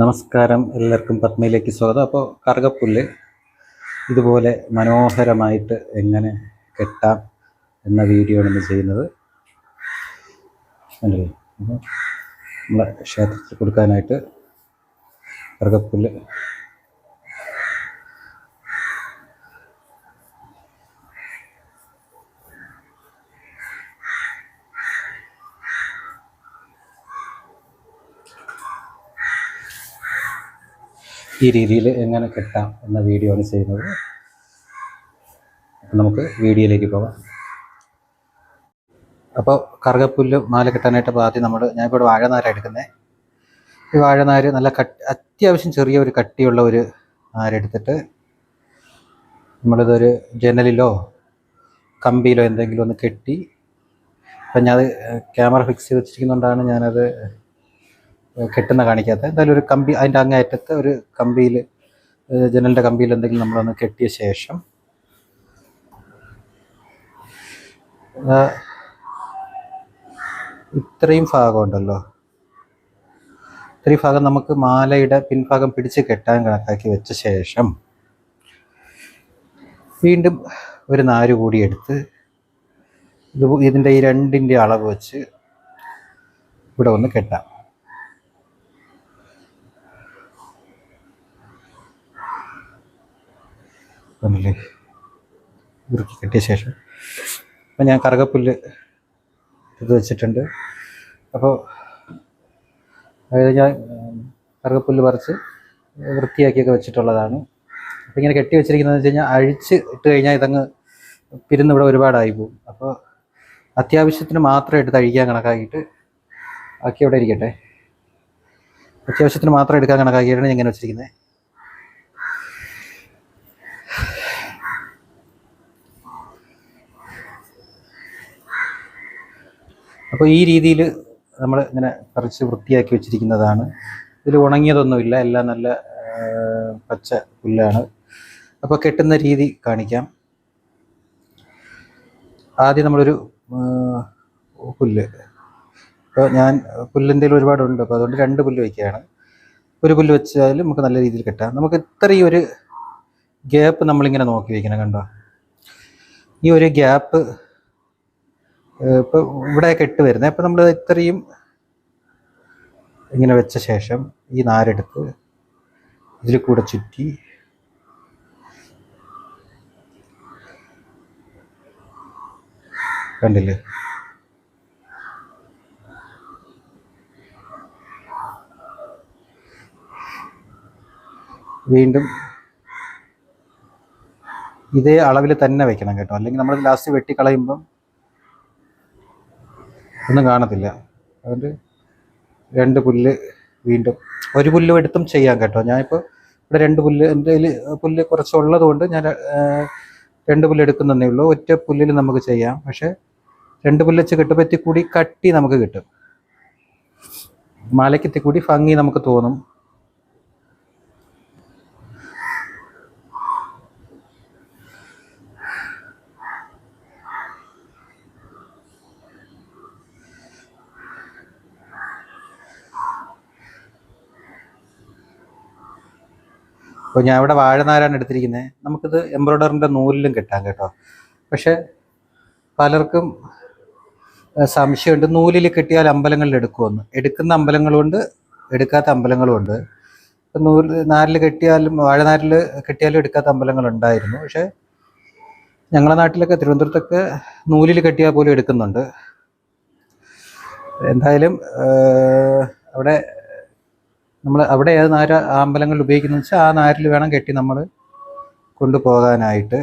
നമസ്കാരം. എല്ലാവർക്കും പത്മയിലേക്ക് സ്വാഗതം. അപ്പോൾ കറുകപ്പുല്ല് ഇതുപോലെ മനോഹരമായിട്ട് എങ്ങനെ കെട്ടാം എന്ന വീഡിയോ ആണ് ചെയ്യുന്നത്. അല്ലേ നമ്മളെ ക്ഷേത്രത്തിൽ കൊടുക്കാനായിട്ട് കറുകപ്പുല്ല് ഈ രീതിയിൽ എങ്ങനെ കെട്ടാം എന്ന വീഡിയോ ആണ് ചെയ്യുന്നത്. നമുക്ക് വീഡിയോയിലേക്ക് പോകാം. അപ്പോൾ കറുകപ്പുല്ല് മാല കെട്ടാനായിട്ട് ആദ്യം നമ്മൾ ഞാൻ ഇപ്പോൾ വാഴനാരാണ് എടുക്കുന്നത് ഈ വാഴനാര് നല്ല കട്ട് അത്യാവശ്യം ചെറിയ ഒരു കട്ടിയുള്ള ഒരു നാരെടുത്തിട്ട് നമ്മളിതൊരു ജനലിലോ കമ്പിയിലോ എന്തെങ്കിലും ഒന്ന് കെട്ടി. അപ്പം ഞാൻ ക്യാമറ ഫിക്സ് ചെയ്ത് വെച്ചിരിക്കുന്നതുകൊണ്ടാണ് ഞാനത് കെട്ടുന്ന കാണിക്കാത്ത. എന്തായാലും ഒരു കമ്പി അതിന്റെ അങ്ങേയറ്റത്ത് ഒരു കമ്പിയിൽ ജനലിന്റെ കമ്പിയിൽ എന്തെങ്കിലും നമ്മളൊന്ന് കെട്ടിയ ശേഷം ഇത്രയും ഭാഗം ഉണ്ടല്ലോ. ഇത്രയും ഭാഗം നമുക്ക് മാലയുടെ പിൻഭാഗം പിടിച്ച് കെട്ടാൻ കണക്കാക്കി വെച്ച ശേഷം വീണ്ടും ഒരു നാര് കൂടി എടുത്ത് ഇത് ഇതിന്റെ ഈ രണ്ടിന്റെ അളവ് വെച്ച് ഇവിടെ ഒന്ന് കെട്ടാം. കണ്ടില്ലേ ഉരുക്കി കെട്ടിയ ശേഷം. അപ്പം ഞാൻ കറുകപ്പുല്ല് ഇത് വെച്ചിട്ടുണ്ട്. അപ്പോൾ അതായത് ഞാൻ കറുകപ്പുല്ല് പറിച്ച് വൃത്തിയാക്കിയൊക്കെ വെച്ചിട്ടുള്ളതാണ്. അപ്പോൾ ഇങ്ങനെ കെട്ടി വെച്ചിരിക്കുന്നതെന്ന് വെച്ച് കഴിഞ്ഞാൽ അഴിച്ച് ഇട്ട് കഴിഞ്ഞാൽ ഇതങ്ങ് പിരുന്ന് ഇവിടെ ഒരുപാടായി പോകും. അപ്പോൾ അത്യാവശ്യത്തിന് മാത്രം എടുത്ത് അഴിക്കാൻ കണക്കാക്കിയിട്ട് ആക്കി അവിടെ ഇരിക്കട്ടെ. അത്യാവശ്യത്തിന് മാത്രം എടുക്കാൻ കണക്കാക്കിയിട്ടാണ് ഞാൻ ഇങ്ങനെ വെച്ചിരിക്കുന്നത്. അപ്പോൾ ഈ രീതിയിൽ നമ്മൾ ഇങ്ങനെ പറിച്ച് വൃത്തിയാക്കി വെച്ചിരിക്കുന്നതാണ്. ഇതിൽ ഉണങ്ങിയതൊന്നുമില്ല. എല്ലാം നല്ല പച്ച പുല്ലാണ്. അപ്പോൾ കെട്ടുന്ന രീതി കാണിക്കാം. ആദ്യം നമ്മളൊരു പുല്ല്. അപ്പോൾ ഞാൻ പുല്ലിന്റെ ഒരുപാടുണ്ട്. അപ്പോൾ അതുകൊണ്ട് രണ്ട് പുല്ല് വയ്ക്കുകയാണ് ഒരു പുല്ല് വെച്ചാൽ നമുക്ക് നല്ല രീതിയിൽ കെട്ടാം. നമുക്ക് ഇത്രയും ഒരു ഗ്യാപ്പ് നമ്മളിങ്ങനെ നോക്കി വയ്ക്കണം കണ്ടോ? ഈ ഒരു ഗ്യാപ്പ് ഇപ്പോൾ ഇവിടെ കെട്ട് വരുന്നത്. അപ്പോൾ നമ്മൾ ഇത്രയും ഇങ്ങനെ വെച്ച ശേഷം ഈ നാരെടുത്ത് ഇതിൽ കൂടെ ചുറ്റി കണ്ടില്ലേ? വീണ്ടും ഇതേ അളവിൽ തന്നെ വെക്കണം കേട്ടോ. അല്ലെങ്കിൽ നമ്മൾ ലാസ്റ്റ് വെട്ടിക്കളയുമ്പം ഒന്നും കാണത്തില്ല. അതുകൊണ്ട് രണ്ട് പുല്ല് വീണ്ടും ഒരു പുല്ല് എടുത്തും ചെയ്യാം കേട്ടോ. ഞാനിപ്പോൾ ഇവിടെ രണ്ട് പുല്ല് എന്റെ കയ്യിൽ പുല്ല് കുറച്ചുള്ളത് കൊണ്ട് ഞാൻ രണ്ട് പുല്ല് എടുക്കുന്നതേ ഉള്ളൂ. ഒറ്റ പുല്ലിൽ നമുക്ക് ചെയ്യാം. പക്ഷേ രണ്ട് പുല്ല് വെച്ച് കിട്ടുമ്പോൾ എത്തിക്കൂടി കൂടി കട്ടി നമുക്ക് കിട്ടും. മാലയ്ക്ക് കൂടി ഭംഗി നമുക്ക് തോന്നും. അപ്പോൾ ഞാൻ ഇവിടെ വാഴനാരാണ് എടുത്തിരിക്കുന്നത് നമുക്കിത് എംബ്രോയ്ഡറിന്റെ നൂലിലും കിട്ടാം കേട്ടോ. പക്ഷെ പലർക്കും സംശയമുണ്ട്. നൂലിൽ കിട്ടിയാൽ അമ്പലങ്ങളിൽ എടുക്കുമെന്ന് എടുക്കുന്ന അമ്പലങ്ങളുമുണ്ട് എടുക്കാത്ത അമ്പലങ്ങളുമുണ്ട് ഇപ്പം നൂൽ നാരിൽ കെട്ടിയാലും വാഴനാരിൽ കെട്ടിയാലും എടുക്കാത്ത അമ്പലങ്ങളുണ്ടായിരുന്നു പക്ഷേ ഞങ്ങളുടെ നാട്ടിലൊക്കെ തിരുവനന്തപുരത്തൊക്കെ നൂലിൽ കെട്ടിയാൽ പോലും എടുക്കുന്നുണ്ട്. എന്തായാലും അവിടെ നമ്മൾ അവിടെ ഏത് നാര അമ്പലങ്ങളിൽ ഉപയോഗിക്കുന്നത് വെച്ചാൽ ആ നാരിൽ വേണം കെട്ടി നമ്മൾ കൊണ്ടുപോകാനായിട്ട്.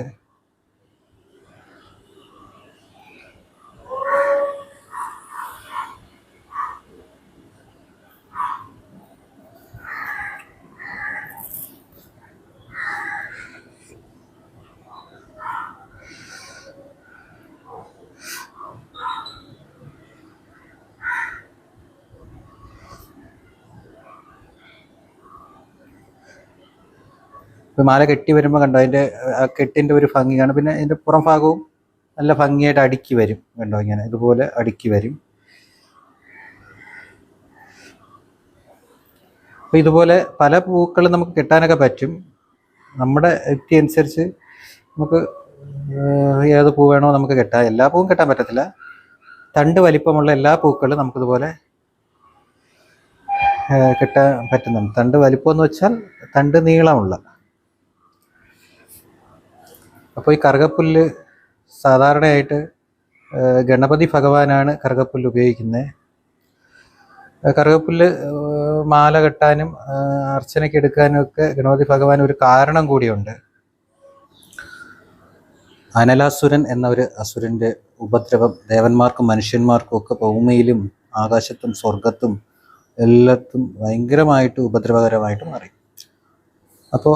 ഇപ്പം മാല കെട്ടി വരുമ്പോൾ കണ്ടോ അതിന്റെ കെട്ടിന്റെ ഒരു ഭംഗിയാണ് പിന്നെ അതിന്റെ പുറം ഭാഗവും നല്ല ഭംഗിയായിട്ട് അടുക്കി വരും കണ്ടോ ഇങ്ങനെ ഇതുപോലെ അടുക്കി വരും. അപ്പോൾ ഇതുപോലെ പല പൂക്കളും നമുക്ക് കിട്ടാനൊക്കെ പറ്റും. നമ്മുടെ യുക്തി അനുസരിച്ച് നമുക്ക് ഏത് പൂ വേണോ നമുക്ക് കിട്ടാം. എല്ലാ പൂവും കിട്ടാൻ പറ്റത്തില്ല. തണ്ട് വലിപ്പമുള്ള എല്ലാ പൂക്കളും നമുക്കിതുപോലെ കിട്ടാൻ പറ്റുന്നുണ്ട്. തണ്ട് വലിപ്പം എന്ന് വെച്ചാൽ തണ്ട് നീളമുള്ള അപ്പോൾ ഈ കറുകപ്പുല്ല് സാധാരണയായിട്ട് ഗണപതി ഭഗവാനാണ് കറുകപ്പുല്ല് ഉപയോഗിക്കുന്നത് കറുകപ്പുല്ല് മാല കെട്ടാനും അർച്ചനയ്ക്ക് എടുക്കാനും ഒക്കെ ഗണപതി ഭഗവാൻ ഒരു കാരണം കൂടിയുണ്ട്. അനലാസുരൻ എന്ന ഒരു അസുരന്റെ ഉപദ്രവം ദേവന്മാർക്കും മനുഷ്യന്മാർക്കും ഒക്കെ ഭൂമിയിലും ആകാശത്തും സ്വർഗത്തും എല്ലാത്തും ഭയങ്കരമായിട്ട് ഉപദ്രവകരമായിട്ട് മാറി. അപ്പോൾ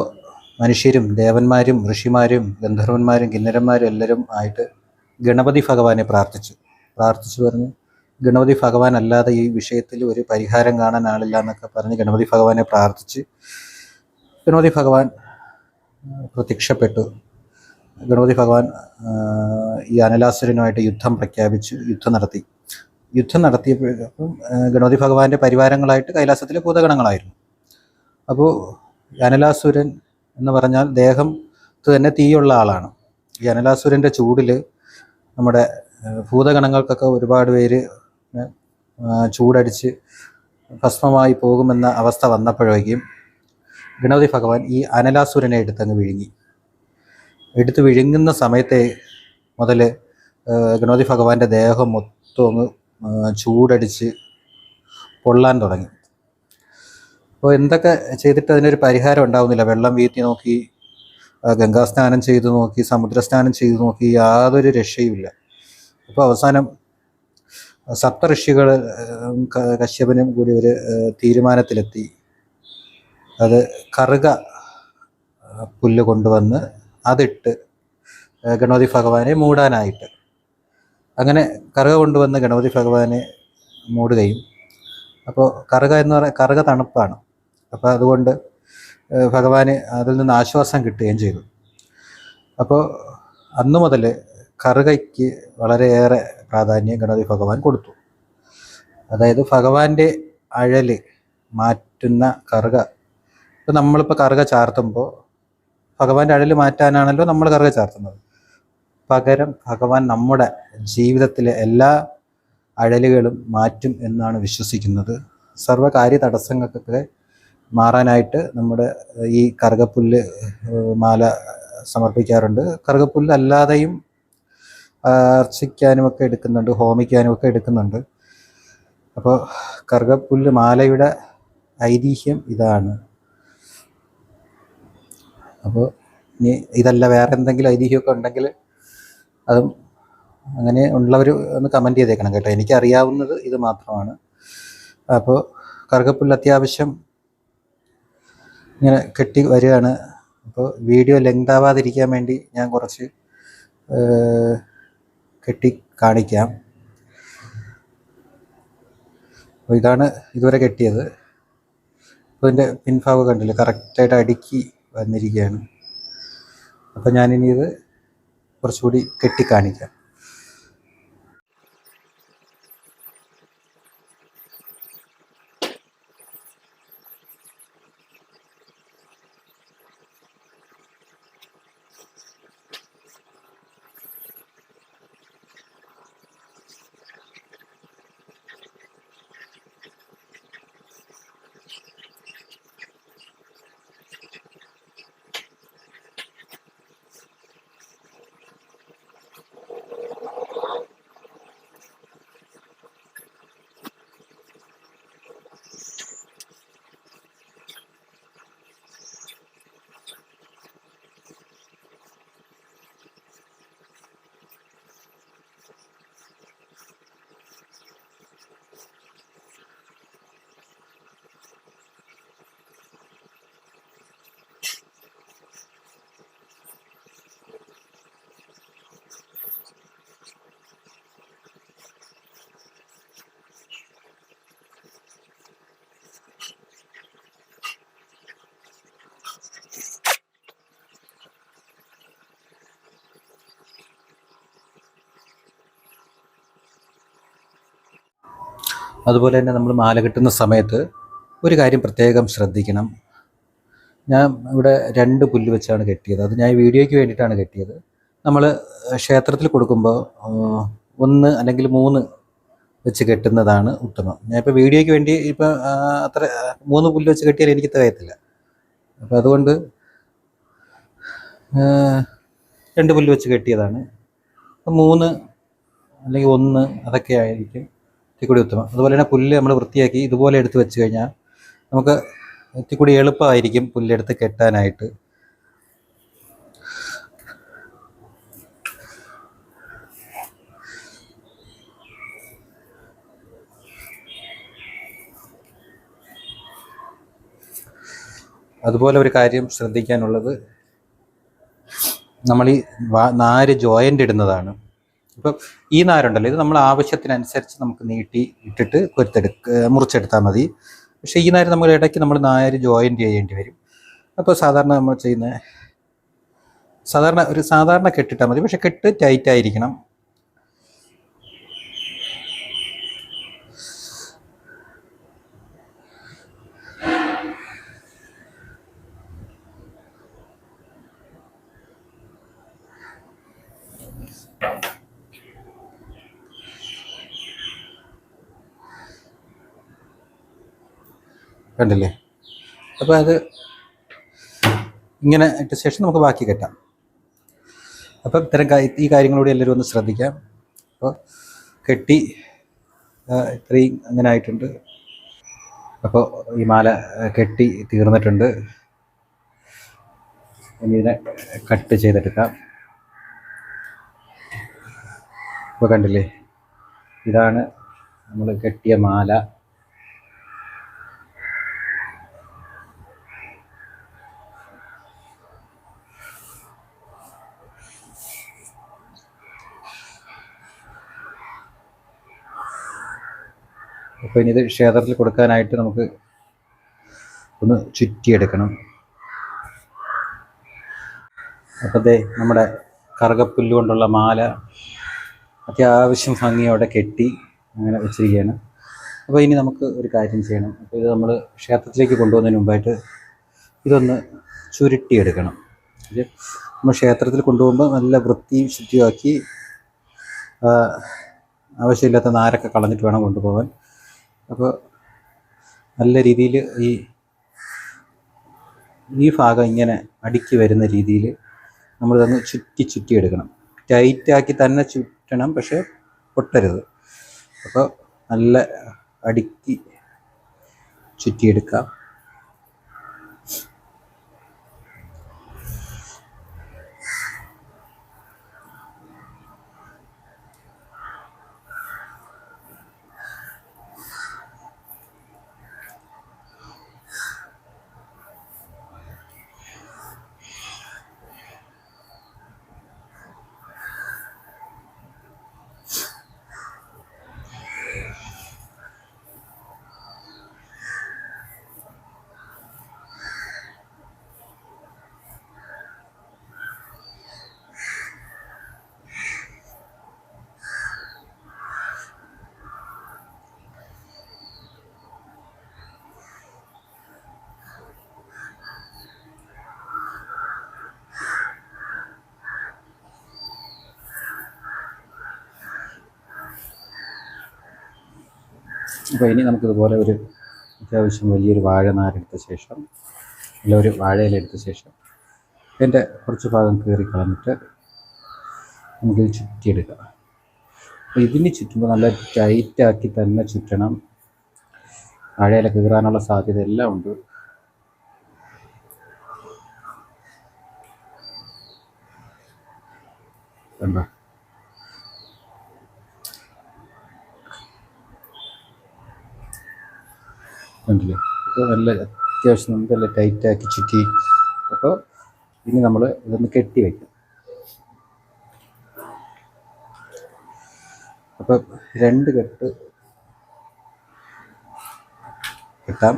മനുഷ്യരും ദേവന്മാരും ഋഷിമാരും ഗന്ധർവന്മാരും കിന്നരന്മാരും എല്ലാവരും ആയിട്ട് ഗണപതി ഭഗവാനെ പ്രാർത്ഥിച്ചു. പ്രാർത്ഥിച്ചു പറഞ്ഞു ഗണപതി ഭഗവാൻ അല്ലാതെ ഈ വിഷയത്തിൽ ഒരു പരിഹാരം കാണാൻ ആളില്ല എന്നൊക്കെ പറഞ്ഞ് ഗണപതി ഭഗവാനെ പ്രാർത്ഥിച്ച് ഗണപതി ഭഗവാൻ പ്രത്യക്ഷപ്പെട്ടു. ഗണപതി ഭഗവാൻ ഈ അനലാസുരനുമായിട്ട് യുദ്ധം പ്രഖ്യാപിച്ച് യുദ്ധം നടത്തി. യുദ്ധം നടത്തിയപ്പോഴും ഗണപതി ഭഗവാന്റെ പരിവാരങ്ങളായിട്ട് കൈലാസത്തിലെ ഭൂതഗണങ്ങളായിരുന്നു. അപ്പോൾ അനലാസുരൻ എന്ന് പറഞ്ഞാൽ ദേഹം തന്നെ തീയുള്ള ആളാണ്. ഈ അനലാസുരന്റെ ചൂടിൽ നമ്മുടെ ഭൂതഗണങ്ങൾക്കൊക്കെ ഒരുപാട് പേര് ചൂടടിച്ച് ഭസ്മമായി പോകുമെന്ന അവസ്ഥ വന്നപ്പോഴേക്കും ഗണപതി ഭഗവാൻ ഈ അനലാസുരനെ എടുത്തങ്ങ് വിഴുങ്ങി. എടുത്ത് വിഴുങ്ങുന്ന സമയത്തെ മുതൽ ഗണപതി ഭഗവാന്റെ ദേഹം മൊത്തം അങ്ങ് ചൂടടിച്ച് പൊള്ളാൻ തുടങ്ങി. അപ്പോൾ എന്തൊക്കെ ചെയ്തിട്ട് അതിനൊരു പരിഹാരം ഉണ്ടാവുന്നില്ല? വെള്ളം വീഴ്ത്തി നോക്കി ഗംഗാ ഗംഗാസ്നാനം ചെയ്തു നോക്കി സമുദ്രസ്നാനം ചെയ്തു നോക്കി യാതൊരു രക്ഷയുമില്ല. അപ്പോൾ അവസാനം സപ്ത ഋഷികൾ കശ്യപനും കൂടി ഒരു തീരുമാനത്തിലെത്തി. അത് കറുക പുല്ല് കൊണ്ടുവന്ന് അതിട്ട് ഗണപതി ഭഗവാനെ മൂടാനായിട്ട്. അങ്ങനെ കറുക കൊണ്ടുവന്ന് ഗണപതി ഭഗവാനെ മൂടുകയും. അപ്പോൾ കറുക എന്ന് പറയുന്ന കറുക തണുപ്പാണ്. അപ്പോൾ അതുകൊണ്ട് ഭഗവാന് അതിൽ നിന്ന് ആശ്വാസം കിട്ടുകയും ചെയ്തു. അപ്പോൾ അന്നു മുതൽ കറുകയ്ക്ക് വളരെയേറെ പ്രാധാന്യം ഗണപതി ഭഗവാൻ കൊടുത്തു. അതായത് ഭഗവാന്റെ അഴൽ മാറ്റുന്ന കറുക ഇപ്പം നമ്മളിപ്പോൾ കറുക ചാർത്തുമ്പോൾ ഭഗവാന്റെ അഴൽ മാറ്റാനാണല്ലോ നമ്മൾ കറുക ചാർത്തുന്നത്. പകരം ഭഗവാൻ നമ്മുടെ ജീവിതത്തിലെ എല്ലാ അഴലുകളും മാറ്റും എന്നാണ് വിശ്വസിക്കുന്നത്. സർവകാര്യ തടസ്സങ്ങൾക്കൊക്കെ മാറാനായിട്ട് നമ്മുടെ ഈ കറുകപ്പുല്ല് മാല സമർപ്പിക്കാറുണ്ട്. കറുകപ്പുല്ല് അല്ലാതെയും അർച്ചിക്കാനുമൊക്കെ എടുക്കുന്നുണ്ട് ഹോമിക്കാനും ഒക്കെ എടുക്കുന്നുണ്ട്. അപ്പോൾ കറുകപ്പുല്ല് മാലയുടെ ഐതിഹ്യം ഇതാണ്. അപ്പോൾ ഇനി ഇതല്ല വേറെ എന്തെങ്കിലും ഐതിഹ്യമൊക്കെ ഉണ്ടെങ്കിൽ അതും അങ്ങനെ ഉള്ളവർ ഒന്ന് കമന്റ് ചെയ്തേക്കണം കേട്ടോ. എനിക്കറിയാവുന്നത് ഇത് മാത്രമാണ്. അപ്പോൾ കറുകപ്പുല്ല് അത്യാവശ്യം ഇങ്ങനെ കെട്ടി വരികയാണ്. അപ്പോൾ വീഡിയോ ലെങ്ത് ആവാതിരിക്കാൻ വേണ്ടി ഞാൻ കുറച്ച് കെട്ടി കാണിക്കാം. അപ്പോൾ ഇതാണ് ഇതുവരെ കെട്ടിയത്. അപ്പോൾ ഇതിന്റെ പിൻഭാഗം കണ്ടില്ല കറക്റ്റായിട്ട് അടുക്കി വന്നിരിക്കുകയാണ്. അപ്പോൾ ഞാനിനി ഇത് കുറച്ചുകൂടി കെട്ടി കാണിക്കാം അതുപോലെ തന്നെ നമ്മൾ മാല കെട്ടുന്ന സമയത്ത് ഒരു കാര്യം പ്രത്യേകം ശ്രദ്ധിക്കണം. ഞാൻ ഇവിടെ രണ്ട് പുല്ല് വെച്ചാണ് കെട്ടിയത്. അത് ഞാൻ വീഡിയോയ്ക്ക് വേണ്ടിയിട്ടാണ് കെട്ടിയത്. നമ്മൾ ക്ഷേത്രത്തിൽ കൊടുക്കുമ്പോൾ ഒന്ന് അല്ലെങ്കിൽ മൂന്ന് വെച്ച് കെട്ടുന്നതാണ് ഉത്തമം. ഞാൻ ഇപ്പോൾ വീഡിയോയ്ക്ക് വേണ്ടി ഇപ്പം അത്ര മൂന്ന് പുല്ല് വെച്ച് കെട്ടിയാൽ എനിക്ക് തികയത്തില്ല അപ്പം അതുകൊണ്ട് രണ്ട് പുല്ല് വെച്ച് കെട്ടിയതാണ്. മൂന്ന് അല്ലെങ്കിൽ ഒന്ന് അതൊക്കെ ആയിരിക്കും. ഇത്തിരി ഉത്തമം. അതുപോലെ തന്നെ പുല്ല് നമ്മൾ വൃത്തിയാക്കി ഇതുപോലെ എടുത്ത് വെച്ച് കഴിഞ്ഞാൽ നമുക്ക് ഇത്തിക്കൂടി എളുപ്പമായിരിക്കും പുല്ലെടുത്ത് കെട്ടാനായിട്ട്. അതുപോലെ ഒരു കാര്യം ശ്രദ്ധിക്കാനുള്ളത് നമ്മൾ ഈ നാല് ജോയിന്റ് ഇടുന്നതാണ്. ഇപ്പം ഈ നാരുണ്ടല്ലോ ഇത് നമ്മൾ ആവശ്യത്തിനനുസരിച്ച് നമുക്ക് നീട്ടി ഇട്ടിട്ട് കൊരുത്തെടുക്ക മുറിച്ചെടുത്താൽ മതി. പക്ഷേ ഈ നാര് നമ്മൾ ഇടയ്ക്ക് നമ്മൾ നാര് ജോയിന്റ് ചെയ്യേണ്ടി വരും. അപ്പോൾ സാധാരണ നമ്മൾ ചെയ്യുന്ന സാധാരണ ഒരു സാധാരണ കെട്ടിട്ടാൽ മതി. പക്ഷെ കെട്ട് ടൈറ്റ് കണ്ടില്ലേ? അപ്പോൾ അത് ഇങ്ങനെ ഇട്ട ശേഷം നമുക്ക് ബാക്കി കെട്ടാം. അപ്പം ഇത്തരം ഈ കാര്യങ്ങളോട് എല്ലാവരും ഒന്ന് ശ്രദ്ധിക്കാം. അപ്പോൾ കെട്ടി ഇത്രയും അങ്ങനെ ആയിട്ടുണ്ട്. അപ്പോൾ ഈ മാല കെട്ടി തീർന്നിട്ടുണ്ട്. ഇനി ഇതിനെ കട്ട് ചെയ്തെടുക്കാം. ഇപ്പോൾ കണ്ടില്ലേ? ഇതാണ് നമ്മൾ കെട്ടിയ മാല. അപ്പോൾ ഇനി ഇത് ക്ഷേത്രത്തിൽ കൊടുക്കാനായിട്ട് നമുക്ക് ഒന്ന് ചുറ്റിയെടുക്കണം. അപ്പോൾ ദേ നമ്മുടെ കറുകപ്പുല്ല് കൊണ്ടുള്ള മാല അത്യാവശ്യം ഭംഗിയോടെ കെട്ടി അങ്ങനെ വെച്ചിരിക്കുകയാണ്. അപ്പോൾ ഇനി നമുക്ക് ഒരു കാര്യം ചെയ്യണം. അപ്പോൾ ഇത് നമ്മൾ ക്ഷേത്രത്തിലേക്ക് കൊണ്ടുപോകുന്നതിന് മുമ്പായിട്ട് ഇതൊന്ന് ചുരുട്ടിയെടുക്കണം. നമ്മൾ ക്ഷേത്രത്തിൽ കൊണ്ടുപോകുമ്പോൾ നല്ല വൃത്തിയും ശുദ്ധിയാക്കി ആവശ്യമില്ലാത്ത നാരൊക്കെ കളഞ്ഞിട്ട് വേണം കൊണ്ടുപോകാൻ. അപ്പോൾ നല്ല രീതിയിൽ ഈ ഈ ഭാഗം ഇങ്ങനെ അടുക്കി വരുന്ന രീതിയിൽ നമ്മൾ തന്നെ ചുറ്റി ചുറ്റി എടുക്കണം. ടൈറ്റാക്കി തന്നെ ചുറ്റണം പക്ഷേ പൊട്ടരുത്. അപ്പോൾ നല്ല അടുക്കി ചുറ്റിയെടുക്കാം. അപ്പോൾ ഇനി നമുക്കിതുപോലെ ഒരു അത്യാവശ്യം വലിയൊരു വാഴ നാരെടുത്ത ശേഷം അല്ല ഒരു വാഴയിലെടുത്ത ശേഷം ഇതിന്റെ കുറച്ച് ഭാഗം കീറി കളഞ്ഞിട്ട് നമുക്കിത് ചുറ്റിയെടുക്കാം. അപ്പോൾ ഇതിന് ചുറ്റുമ്പോൾ നല്ല ടൈറ്റാക്കി തന്നെ ചുറ്റണം. വാഴയില കീറാനുള്ള സാധ്യത എല്ലാം ഉണ്ട്. കണ്ടോ? കണ്ടില്ലേ അപ്പോൾ നല്ല അത്യാവശ്യം നമുക്ക് നല്ല ടൈറ്റാക്കി ചുറ്റി. അപ്പോൾ ഇനി നമ്മൾ ഇതൊന്ന് കെട്ടി വയ്ക്കും അപ്പം രണ്ട് കെട്ട് കെട്ടാം.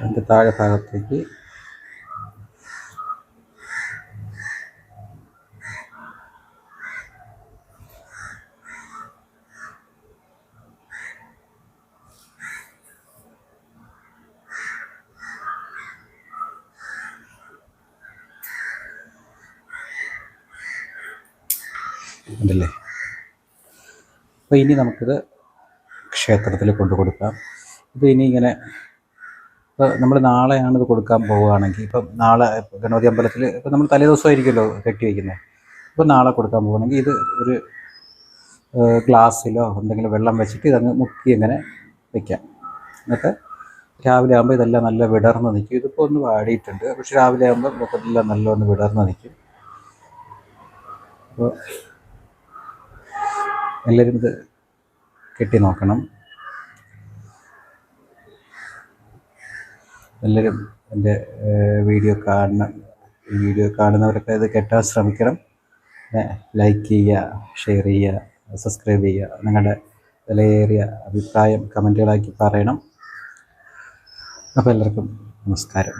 അതിന്റെ താഴെ ഭാഗത്തേക്ക് ഉണ്ടല്ലേ? അപ്പോൾ ഇനി നമുക്കിത് ക്ഷേത്രത്തിൽ കൊണ്ടു കൊടുക്കാം ഇത് ഇനി ഇങ്ങനെ ഇപ്പോൾ നമ്മൾ നാളെയാണ് ഇത് കൊടുക്കാൻ പോവുകയാണെങ്കിൽ ഇപ്പം നാളെ ഗണപതി അമ്പലത്തിൽ ഇപ്പം നമ്മൾ തലേ ദിവസമായിരിക്കുമല്ലോ കെട്ടി വയ്ക്കുന്നത് ഇപ്പം നാളെ കൊടുക്കാൻ പോവുകയാണെങ്കിൽ ഇത് ഒരു ഗ്ലാസ്സിലോ എന്തെങ്കിലും വെള്ളം വെച്ചിട്ട് ഇതങ്ങ് മുക്കി ഇങ്ങനെ വയ്ക്കാം എന്നിട്ട് രാവിലെ ആകുമ്പോൾ ഇതെല്ലാം നല്ല വിടർന്ന് നിൽക്കും ഇതിപ്പോൾ ഒന്ന് വാടിയിട്ടുണ്ട്. പക്ഷെ രാവിലെ ആകുമ്പോൾ മൊത്തത്തിലെല്ലാം നല്ലോണം വിടർന്ന് നിൽക്കും അപ്പോൾ എല്ലാവരും ഇത് കെട്ടി നോക്കണം. എല്ലാവരും എന്റെ വീഡിയോ കാണണം ഈ വീഡിയോ കാണുന്നവരൊക്കെ ഇത് കെട്ടാൻ ശ്രമിക്കണം. ലൈക്ക് ചെയ്യുക ഷെയർ ചെയ്യുക സബ്സ്ക്രൈബ് ചെയ്യുക നിങ്ങളുടെ വിലയേറിയ അഭിപ്രായം കമന്റുകളാക്കി പറയണം. അപ്പോൾ എല്ലാവർക്കും നമസ്കാരം.